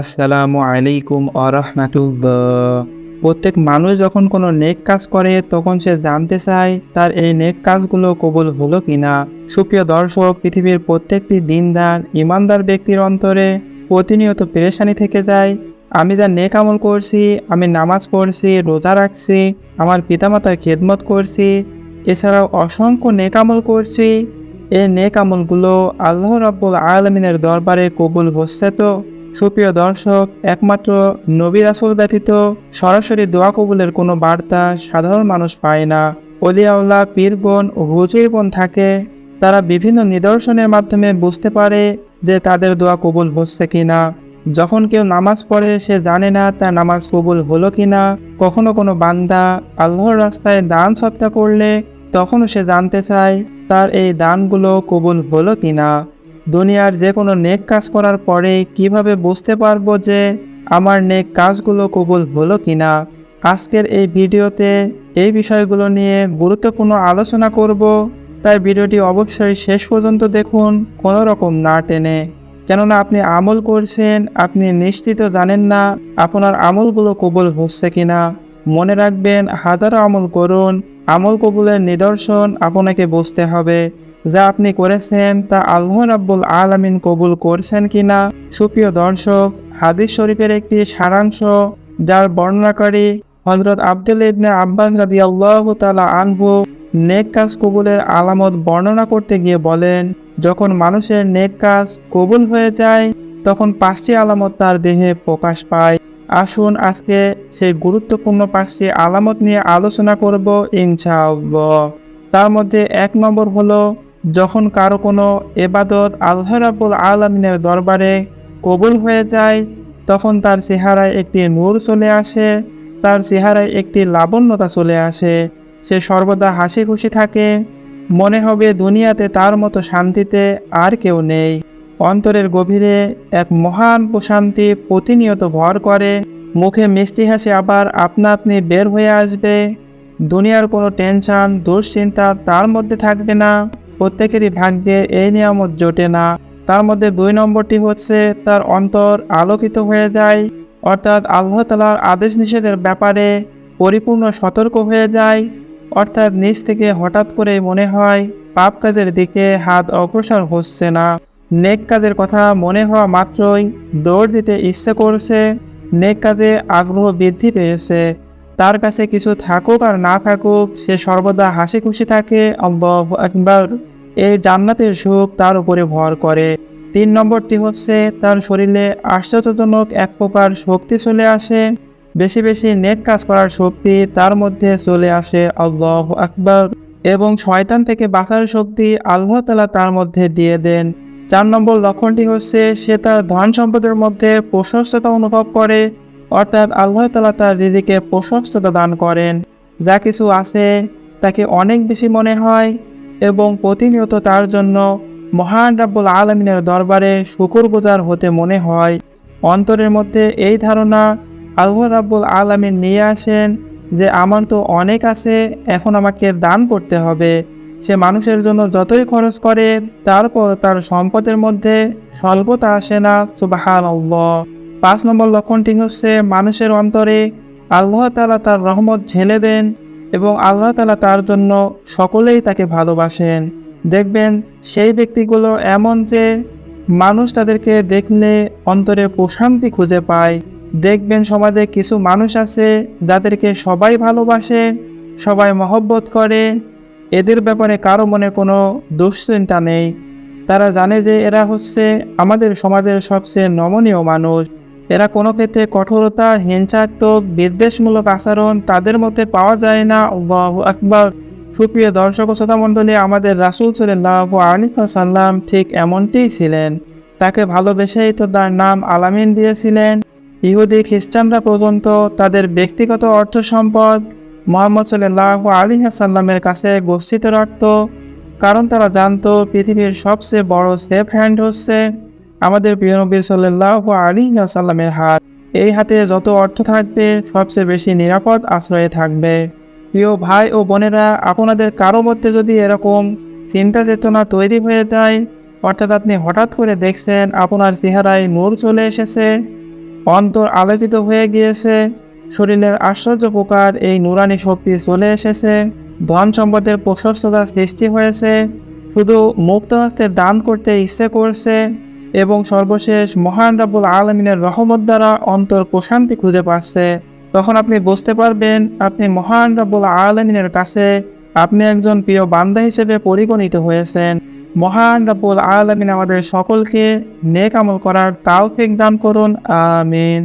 আসসালামু আলাইকুম আরহামাতুল্লাহ প্রত্যেক মানুষ যখন কোনো নেক কাজ করে, তখন সে জানতে চায়, তার এই নেক কাজগুলো কবুল হলো কিনা। সুপ্রিয় দর্শক, পৃথিবীর প্রত্যেকটি দিনদার, ইমানদার ব্যক্তির অন্তরে প্রতিনিয়ত পেরেশানি থেকে যায়। আমি যা নেক আমল করছি, আমি নামাজ পড়ছি, রোজা রাখছি, আমার পিতামাতার খেদমত করছি, এছাড়াও অসংখ্য নেক আমল করছি। এই নেক আমলগুলো আল্লাহ রাব্বুল আলমিনের দরবারে কবুল হচ্ছে তো? সুপ্রিয় দর্শক, একমাত্র নবী রাসুল ব্যতীত সরাসরি দোয়া কবুলের কোনো বার্তা সাধারণ মানুষ পায় না। অলিয়াউল্লাহ পীরগণ ও হুজিরগণ থাকে, তারা বিভিন্ন নিদর্শনের মাধ্যমে বুঝতে পারে যে তাদের দোয়া কবুল হচ্ছে কিনা। যখন কেউ নামাজ পড়ে, সে জানে না তার নামাজ কবুল হলো কিনা। কখনো কোনো বান্দা আল্লাহর রাস্তায় দান সত্তা করলে, তখনও সে জানতে চায় তার এই দানগুলো কবুল হলো কিনা। দুনিয়ার যে কোনো নেক কাজ করার পরে কীভাবে বুঝতে পারব যে আমার নেক কাজগুলো কবুল হলো কিনা? আজকের এই ভিডিওতে এই বিষয়গুলো নিয়ে গুরুত্বপূর্ণ আলোচনা করব। তাই ভিডিওটি অবশ্যই শেষ পর্যন্ত দেখুন, কোনো রকম না টেনে। কেননা আপনি আমল করছেন, আপনি নিশ্চিত জানেন না আপনার আমলগুলো কবুল হচ্ছে কিনা। মনে রাখবেন, হাজারো আমল করুন, আমল কবুলের নিদর্শন আপনাকে বুঝতে হবে। যা আপনি করেছেন তা আল্লাহ রাব্বুল আলামিন কবুল করছেন কিনা? সুপ্রিয় দর্শক, হাদিস শরীফের একটি সারাংশ, যার বর্ণনাকারী হজরত আব্দুল ইবনে আব্বাস আল্লাহ তালা আনহু নেক কাজ কবুলের আলামত বর্ণনা করতে গিয়ে বলেন, যখন মানুষের নেক কাজ কবুল হয়ে যায়, তখন পাঁচটি আলামত তার দেহে প্রকাশ পায়। আসুন আজকে সেই গুরুত্বপূর্ণ পাঁচটি আলামত নিয়ে আলোচনা করব ইনশাআল্লাহ। তার মধ্যে এক নম্বর হলো যখন কারও কোনো এবাদত আল্লাহ রাবুল আলমিনের দরবারে কবুল হয়ে যায়, তখন তার চেহারায় একটি নূর চলে আসে, তার চেহারায় একটি লাবণ্যতা চলে আসে। সে সর্বদা হাসি খুশি থাকে, মনে হবে দুনিয়াতে তার মতো শান্তিতে আর কেউ নেই। অন্তরের গভীরে এক মহান প্রশান্তি প্রতিনিয়ত ভর করে, মুখে মিষ্টি হাসি আবার আপনা আপনি বের হয়ে আসবে। দুনিয়ার কোনো টেনশন, দুশ্চিন্তা তার মধ্যে থাকবে না। প্রত্যেকেরই ভাগ্যে এই নিয়ামত জোটে না। তার মধ্যে দুই নম্বরটি হচ্ছে, তার অন্তর আলোকিত হয়ে যায়, অর্থাৎ আল্লাহ তালার আদেশ নিষেধের ব্যাপারে পরিপূর্ণ সতর্ক হয়ে যায়, অর্থাৎ নিজ থেকে হঠাৎ করে মনে হয় পাপ কাজের দিকে হাত অগ্রসর হচ্ছে না। নেক কাজের কথা মনে হওয়া মাত্রই দৌড় দিতে ইচ্ছে করছে, নেক কাজে আগ্রহ বৃদ্ধি পেয়েছে। তার কাছে কিছু থাকুক আর না থাকুক, সে সর্বদা হাসি খুশি থাকে, আল্লাহু এই জান্নাতের সুখ তার উপরে ভর করে। তিন নম্বরটি হচ্ছে, তার শরীরে আশ্চর্যজনক এক প্রকার শক্তি চলে আসে। বেশি বেশি নেট কাজ করার শক্তি তার মধ্যে চলে আসে, আল্লাহ আকবার। এবং শয়তান থেকে বাঁচার শক্তি আল্লাহ তালা তার মধ্যে দিয়ে দেন। চার নম্বর লক্ষণটি হচ্ছে, সে তার ধন সম্পদের মধ্যে প্রশস্ততা অনুভব করে। অর্থাৎ আল্লাহ তালা তার হৃদিকে প্রশস্ততা দান করেন। যা কিছু আছে তাকে অনেক বেশি মনে হয় এবং প্রতিনিয়ত তার জন্য মহান রাব্বুল আলমিনের দরবারে শুকুর গুজার হতে মনে হয়। অন্তরের মধ্যে এই ধারণা আল্লাহ রাব্বুল আলমিন নিয়ে আসেন যে, আমার তো অনেক আছে, এখন আমাকে দান করতে হবে। সে মানুষের জন্য যতই খরচ করে, তারপর তার সম্পদের মধ্যে স্বল্পতা আসে না। সুবাহান পাঁচ নম্বর লক্ষণটি হচ্ছে মানুষের অন্তরে আল্লাহ তালা তার রহমত ঝেলে দেন এবং আল্লাহ তালা তার জন্য সকলেই তাকে ভালোবাসেন। দেখবেন সেই ব্যক্তিগুলো এমন যে মানুষ তাদেরকে দেখলে অন্তরে প্রশান্তি খুঁজে পায়। দেখবেন সমাজে কিছু মানুষ আছে যাদেরকে সবাই ভালোবাসে, সবাই মহব্বত করে। এদের ব্যাপারে কারও মনে কোনো দুশ্চিন্তা নেই। তারা জানে যে এরা হচ্ছে আমাদের সমাজের সবচেয়ে নমনীয় মানুষ। এরা কোনো ক্ষেত্রে কঠোরতা, হিংসাত্মক, বিদ্বেষমূলক আচরণ তাদের মধ্যে পাওয়া যায় না। আকবার। সুপ্রিয় দর্শক শ্রোতা মণ্ডলী, আমাদের রাসুল সাল্লাহ আলী সাল্লাম ঠিক এমনটিই ছিলেন। তাকে ভালোবেসেই তো তার নাম আলামিন দিয়েছিলেন। ইহুদি, খ্রিস্টানরা পর্যন্ত তাদের ব্যক্তিগত অর্থ সম্পদ মোহাম্মদ সাল্লাহ আলী সাল্লামের কাছে গচ্ছিত রাখত। কারণ তারা জানতো পৃথিবীর সবচেয়ে বড় সেফ হ্যান্ড হচ্ছে। আমাদের প্রিয় নবী সাল্লাহ আলী সাল্লামের হাত। এই হাতে যত অর্থ থাকবে, সবচেয়ে বেশি নিরাপদ আশ্রয়ে থাকবে। প্রিয় ভাই ও বোনেরা, আপনাদের কারও মধ্যে যদি এরকম চিন্তা চেতনা তৈরি হয়ে যায়, অর্থাৎ আপনি হঠাৎ করে দেখছেন আপনার চেহারায় নূর চলে এসেছে, অন্তর আলোকিত হয়ে গিয়েছে, শরীরের আশ্চর্য প্রকার এই নুরানি শক্তি চলে এসেছে, ধন সম্পদের প্রশস্ততা সৃষ্টি হয়েছে, শুধু মুক্ত হস্তে দান করতে ইচ্ছে করছে এবং সর্বশেষ মহান রাবুল আলমিনের রহমত দ্বারা অন্তর প্রশান্তি খুঁজে পাচ্ছে। তখন আপনি বুঝতে পারবেন, আপনি মহান রাবুল আলমিনের কাছে আপনি একজন প্রিয় বান্দা হিসেবে পরিগণিত হয়েছেন। মহান রাবুল আলমিন আমাদের সকলকে নেক আমল করার তাও দান করুন, আমিন।